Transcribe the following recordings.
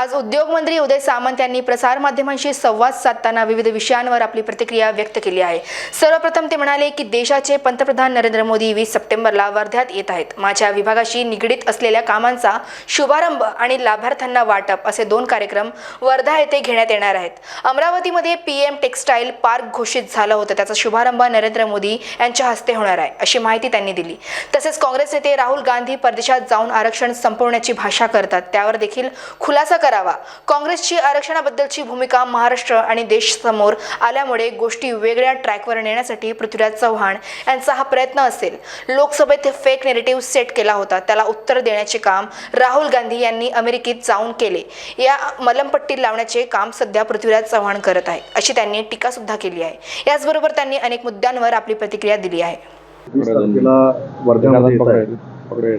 आज उद्योगमंत्री उदय सामंत यांनी प्रसारमाध्यमांशी संवाद साधताना विविध विषयांवर आपली प्रतिक्रिया व्यक्त केली आहे. सर्वप्रथम ते म्हणाले की देशाचे पंतप्रधान नरेंद्र मोदी वीस सप्टेंबरला वर्ध्यात येत आहेत. माझ्या विभागाशी निगडीत असलेल्या कामांचा शुभारंभ आणि लाभार्थ्यांना वाटप असे दोन कार्यक्रम वर्धा येथे घेण्यात येणार आहेत. अमरावतीमध्ये पीएम टेक्स्टाईल पार्क घोषित झालं होतं. त्याचा शुभारंभ नरेंद्र मोदी यांच्या हस्ते होणार आहे अशी माहिती त्यांनी दिली. तसेच काँग्रेस नेते राहुल गांधी परदेशात जाऊन आरक्षण संपवण्याची भाषा करतात. त्यावर देखील खुलासा करावा. काँग्रेसची आरक्षणाबद्दलची भूमिका महाराष्ट्र आणि देश समोर आल्यामुळे गोष्टी वेगळ्या ट्रॅकवर नेण्यासाठी पृथ्वीराज चव्हाण यांचा हा प्रयत्न असेल. लोकसभेत फेक नेरेटिव्ह सेट केला होता. त्याला उत्तर देण्याचे काम राहुल गांधी यांनी अमेरिकेत जाऊन केले. या मलमपट्टी लावण्याचे काम सध्या पृथ्वीराज चव्हाण करत आहे अशी त्यांनी टीका सुद्धा केली आहे. याचबरोबर त्यांनी अनेक मुद्द्यांवर आपली प्रतिक्रिया दिली आहे.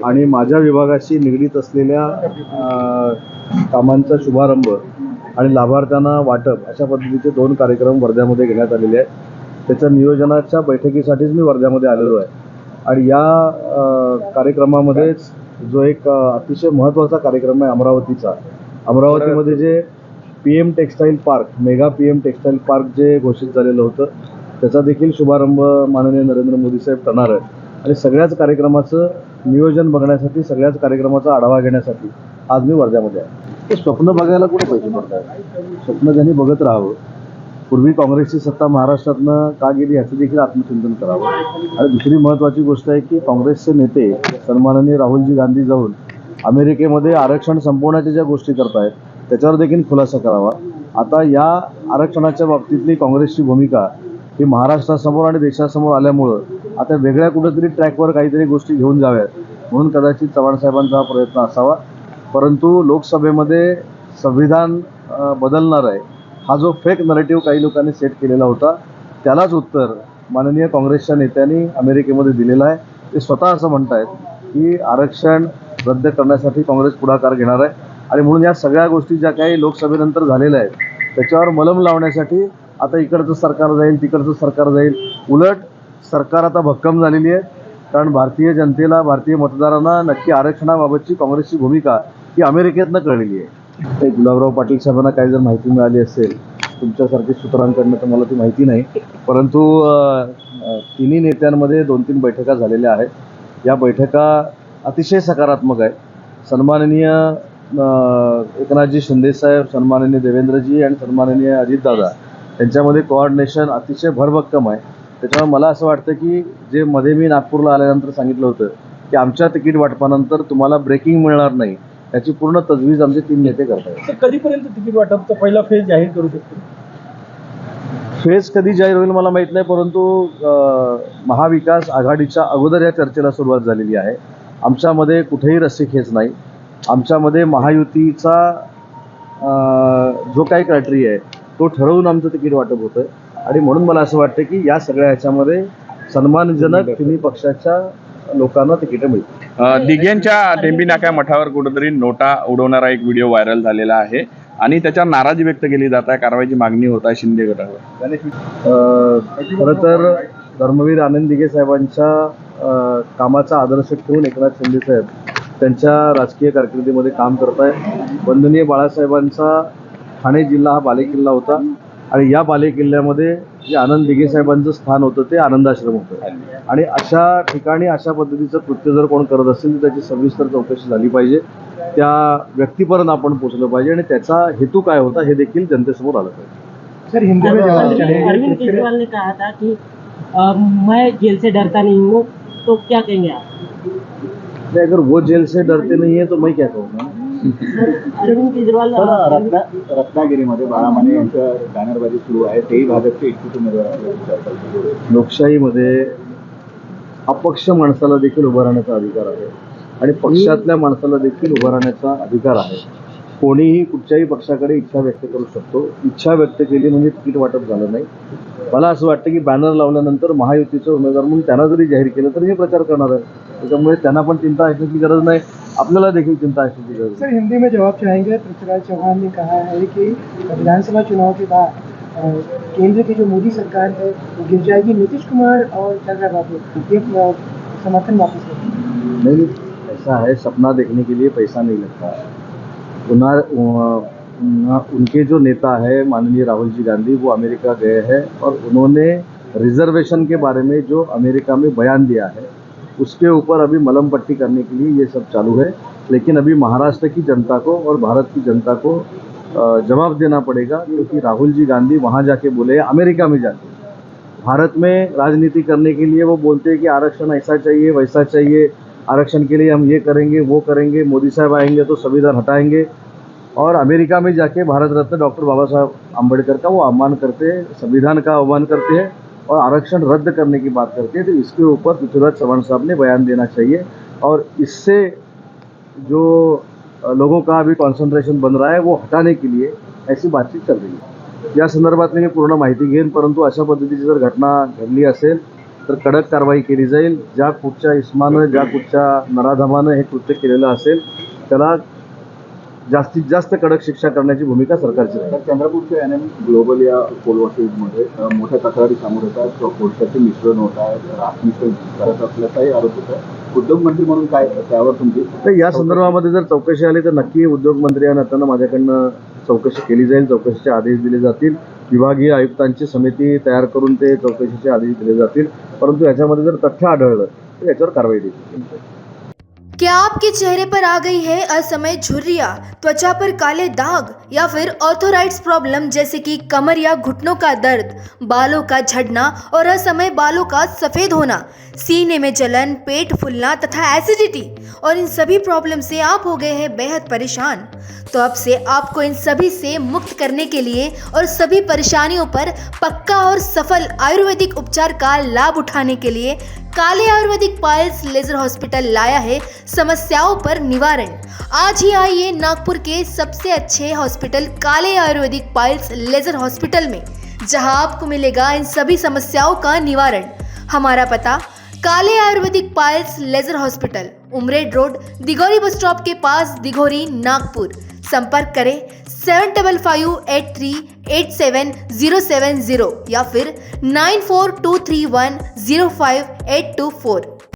आणि माझ्या विभागाशी निगडीत असलेल्या कामांचा शुभारंभ आणि लाभार्थ्यांना वाटप अशा पद्धतीचे दोन कार्यक्रम वर्ध्यामध्ये घेण्यात आलेले आहेत. त्याच्या नियोजनाच्या बैठकीसाठीच मी वर्ध्यामध्ये आलेलो आहे. आणि या कार्यक्रमामध्येच जो एक अतिशय महत्त्वाचा कार्यक्रम आहे अमरावतीचा. अमरावतीमध्ये जे P M textile park mega P M textile park जे घोषित झालेलं होतं त्याचा देखील शुभारंभ माननीय नरेंद्र मोदी साहेब करणार आहेत. आणि सगळ्याच कार्यक्रमाचं नियोजन बघण्यासाठी सगळ्याच कार्यक्रमाचा आढावा घेण्यासाठी आज मी वर्ध्यामध्ये आहे. ते स्वप्न बघायला कुठे पैसे पडतात? स्वप्न त्यांनी बघत राहावं पूर्वी काँग्रेसची सत्ता महाराष्ट्रातनं का गेली याचं देखील आत्मचिंतन करावं. आणि दुसरी महत्त्वाची गोष्ट आहे की काँग्रेसचे नेते सन्माननीय राहुलजी गांधी जाऊन अमेरिकेमध्ये आरक्षण संपवण्याच्या ज्या गोष्टी करतायत त्याच्यावर देखील खुलासा करावा. आता या आरक्षणाच्या बाबतीतली काँग्रेसची भूमिका ही महाराष्ट्रासमोर आणि देशासमोर आल्यामुळं आता वेगळ्या कुठेतरी ट्रॅकवर काहीतरी गोष्टी घेऊन जाव्यात. म्हणून कदाचित चव्हाण साहेबांचा हा प्रयत्न असावा. परंतु लोकसभेमध्ये संविधान बदलणार आहे. हा जो फेक नरेटिव्ह काही लोकांनी सेट केलेला होता त्यालाच उत्तर माननीय काँग्रेसच्या नेत्यांनी अमेरिकेमध्ये दिलेलं आहे. ते स्वतः असं म्हणतायत की आरक्षण रद्द करण्यासाठी काँग्रेस पुढाकार घेणार आहे. आणि म्हणून या सगळ्या गोष्टी ज्या काही लोकसभेनंतर झालेल्या आहेत त्याच्यावर मलम लावण्यासाठी आता इकडचं सरकार जाईल तिकडचं सरकार जाईल. उलट सरकार आता भक्कम झालेली आहे. कारण भारतीय जनतेला भारतीय मतदारांना नक्की आरक्षणाबाबतची काँग्रेसची भूमिका ही अमेरिकेतनं कळलेली आहे. ते गुलाबराव पाटील साहेबांना काही जर माहिती मिळाली असेल तुमच्यासारखी सूत्रांकडनं तर मला ती माहिती नाही. परंतु तिन्ही नेत्यांमध्ये दोन तीन बैठका झालेल्या आहेत. या बैठका अतिशय सकारात्मक आहे सन्माननीय एकनाथजी शिंदेसाहेब सन्माननीय देवेंद्रजी आणि सन्माननीय अजितदादा यांच्यामध्ये कोऑर्डिनेशन अतिशय भरभक्कम आहे. त्याच्यामुळे मला असं वाटतं की जे मध्ये मी नागपूरला आल्यानंतर सांगितलं होतं की आमच्या तिकीट वाटपानंतर तुम्हाला ब्रेकिंग मिळणार नाही याची पूर्ण तजवीज आमचे तीन नेते करतायत तर कधीपर्यंत तिकीट वाटपचा पहिला फेज जाहीर करू शकतो? फेज कधी जाहीर होईल मला माहीत नाही परंतु महाविकास आघाडीच्या अगोदर या चर्चेला सुरुवात झालेली आहे. आमच्यामध्ये कुठेही रस्सीखेच नाही. आमच्यामध्ये महायुतीचा जो काही क्रायटेरिया आहे तो ठरवून आमचं तिकीट वाटप होतं आणि म्हणून मला असं वाटतं की या सगळ्या ह्याच्यामध्ये सन्मानजनक तिन्ही पक्षाच्या लोकांना तिकीटं मिळतील. अ, दिघ्यांच्या टेंबी नाका मठावर कुठेतरी नोटा उडवणारा एक व्हिडिओ व्हायरल झालेला आहे आणि त्याच्यावर नाराजी व्यक्त केली जात आहे. कारवाईची मागणी होत आहे शिंदे गटावर. खरं तर धर्मवीर आनंद दिघे साहेबांच्या कामाचा आदर्श ठेवून एकनाथ शिंदे साहेब त्यांच्या राजकीय कारकिर्दीमध्ये काम करत आहे वंदनीय बाळासाहेबांचा ठाणे जिल्हा हा बालेकिल्ला होता. आणि या बालेकिल्ल्यामध्ये जे आनंद दिघे साहेबांचं स्थान होतं ते आनंदाश्रम होतं. आणि अशा ठिकाणी अशा पद्धतीचं कृत्य जर कोण करत असेल तर त्याची सविस्तर चौकशी झाली पाहिजे. त्या व्यक्तीपर्यंत आपण पोचलं पाहिजे आणि त्याचा हेतू काय होता हे देखील जनतेसमोर आलं पाहिजे. सर हिंदी में अरविंद केजरीवाल ने कहा था कि मैं जेल से डरता नहीं हूँ तो क्या कहेंगे आप? अगर वो जेल से डरते नहीं है तो मैं क्या कहूँगा अरविंद केजरीवाल रत्ना रत्नागिरीमध्ये बाळामाने यांच्या बॅनरबाजी सुरू आहे. तेही भाजपचे इच्छुक उमेदवार. लोकशाहीमध्ये अपक्ष माणसाला देखील उभं राहण्याचा अधिकार आहे आणि पक्षातल्या माणसाला देखील उभं राहण्याचा अधिकार आहे. कोणीही कुठच्याही पक्षाकडे इच्छा व्यक्त करू शकतो. इच्छा व्यक्त केली म्हणजे तिकीट वाटप झालं नाही. मला असं वाटतं की बॅनर लावल्यानंतर महायुतीचे उमेदवार म्हणून त्यांना जरी जाहीर केलं तरी हे प्रचार करणार आहे. त्याच्यामुळे त्यांना पण चिंता असण्याची गरज नाही. आपल्याला देखील चिंता असण्याची गरज सर हिंदी में जवाब चाहेंगे पृथ्वीराज चौहान ने कहा है कि विधानसभा चुनाव के बाद केंद्र की जो मोदी सरकार है वो गिर जाएगी। नीतीश कुमार और चंद्रबाबू ये समर्थन वापस लेंगे नहीं ऐसा है सपना देखने के लिए पैसा नहीं लगता। उन्हा- उनके जो नेता है माननीय राहुल जी गांधी वो अमेरिका गए हैं और उन्होंने रिजर्वेशन के बारे में जो अमेरिका में बयान दिया है उसके ऊपर अभी मलम पट्टी करने के लिए ये सब चालू है। लेकिन अभी महाराष्ट्र की जनता को और भारत की जनता को जवाब देना पड़ेगा, क्योंकि राहुल जी गांधी वहाँ जाके बोले, अमेरिका में जाके। भारत में राजनीति करने के लिए वो बोलते हैं कि आरक्षण ऐसा चाहिए, वैसा चाहिए, आरक्षण के लिए हम ये करेंगे, वो करेंगे, मोदी साहब आएँगे तो संविधान हटाएँगे। और अमेरिका में जाके भारत रत्न डॉक्टर बाबा साहब आम्बेडकर का वो अपमान करते हैं, संविधान का अवमान करते हैं। और आरक्षण रद्द करने की बात करते हैं तो इसके ऊपर पृथ्वीराज चौहान साहब ने बयान देना चाहिए। और इससे जो लोगों का अभी कॉन्सन्ट्रेशन बन रहा है, वो हटाने के लिए ऐसी बातचीत चल रही आहे या संदर्भातली मी पूर्ण माहिती घेईन परंतु अशा पद्धतीची जर घटना घडली असेल, तर कडक कारवाई केली जाईल. ज्या कुठच्या इस्मानं, ज्या कुठच्या नराधमानं हे कृत्य केलेलं असेल, त्याला जास्तीत जास्त कडक शिक्षा करण्याची भूमिका सरकारची तर चंद्रपूरच्या एन एम ग्लोबल या कोलवासीमध्ये अ, मोठ्या तक्रारी समोर येत आहेत. कोळशाचे मिश्रण होत आहे राख मिश्रण करत असल्याचाही आरोप होत आहे. उद्योगमंत्री म्हणून काय त्यावर तुमची तर या संदर्भामध्ये जर चौकशी आली तर नक्की उद्योगमंत्री या नात्यानं माझ्याकडनं चौकशी केली जाईल चौकशीचे आदेश दिले जातील. विभागीय आयुक्तांची समिती तयार करून ते चौकशीचे आदेश दिले जातील. परंतु याच्यामध्ये जर तथ्य आढळलं तर याच्यावर कारवाई देईल क्या आपके चेहरे पर आ गई है असमय झुर्रिया, त्वचा पर काले दाग या फिर ऑर्थोराइट्स प्रॉब्लम जैसे कि कमर या घुटनों का दर्द, बालों का झड़ना और असमय बालों का सफ़ेद होना, सीने में जलन, पेट फूलना तथा एसिडिटी और इन सभी प्रॉब्लम से आप हो गए हैं बेहद परेशान। तो अब से आपको इन सभी से मुक्त करने के लिए और सभी परेशानियों पर पक्का और सफल आयुर्वेदिक उपचार का लाभ उठाने के लिए काले आयुर्वेदिक पायल्स लेजर हॉस्पिटल लाया है समस्याओं पर निवारण। आज ही आइए नागपुर के सबसे अच्छे हॉस्पिटल काले आयुर्वेदिक पायल्स लेजर हॉस्पिटल में, जहाँ आपको मिलेगा इन सभी समस्याओं का निवारण। हमारा पता काले आयुर्वेदिक piles laser hospital Umred road, Dighori bus stop के पास, दिघोरी, नागपुर। संपर्क करें seven double five eight three eight seven zero seven zero या फिर nine four two three one zero five eight two four